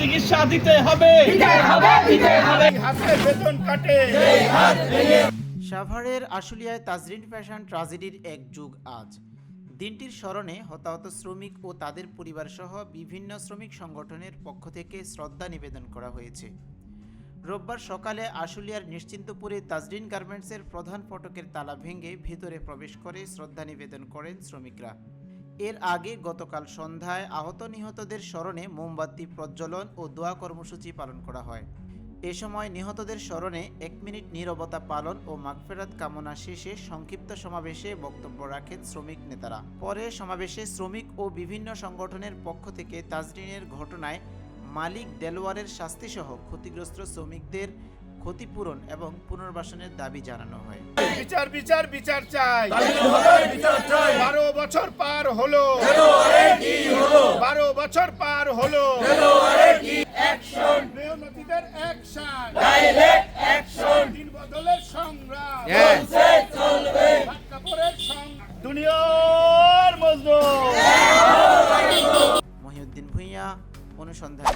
চিকিৎসা দিতে হবে। বেতন কাটে। সাভারের আশুলিয়ায় তাজরিন ফ্যাশন ট্রাজেডির এক যুগ আজ। দিনটির স্মরণে হতাহত শ্রমিক ও তাদের পরিবার সহ বিভিন্ন শ্রমিক সংগঠনের পক্ষ থেকে শ্রদ্ধা নিবেদন করা হয়েছে। রোববার সকালে আশুলিয়ার নিশ্চিন্তপুরে তাজরিন গার্মেন্টসের প্রধান ফটকের তালা ভেঙে ভেতরে প্রবেশ করে শ্রদ্ধা নিবেদন করেন শ্রমিকরা। এর আগে গতকাল সন্ধ্যায় আহত নিহতদের স্মরণে মোমবাতি প্রজ্বলন ও দোয়া কর্মসূচি পালন করা হয়। এ সময় নিহতদের স্মরণে এক মিনিট নীরবতা পালন ও মাগফেরাত কামনা শেষে সংক্ষিপ্ত সমাবেশে বক্তব্য রাখেন শ্রমিক নেতারা। পরে সমাবেশে শ্রমিক ও বিভিন্ন সংগঠনের পক্ষ থেকে তাজরিনের ঘটনায় মালিক দেলোয়ারের শাস্তিসহ ক্ষতিগ্রস্ত শ্রমিকদের ক্ষতিপূরণ এবং পুনর্বাসনের দাবি জানানো হয়। বিচার বিচার বিচার চাই। বারো বছর পার হলো। বারো বছর পার হলো। মেহনতিদের অ্যাকশন দিন বদলের সংগ্রাম। ভাত কাপড়ের সংগ্রাম দুনিয়ার মজদুর মহিউদ্দিন ভূঁইয়া অনুসন্ধান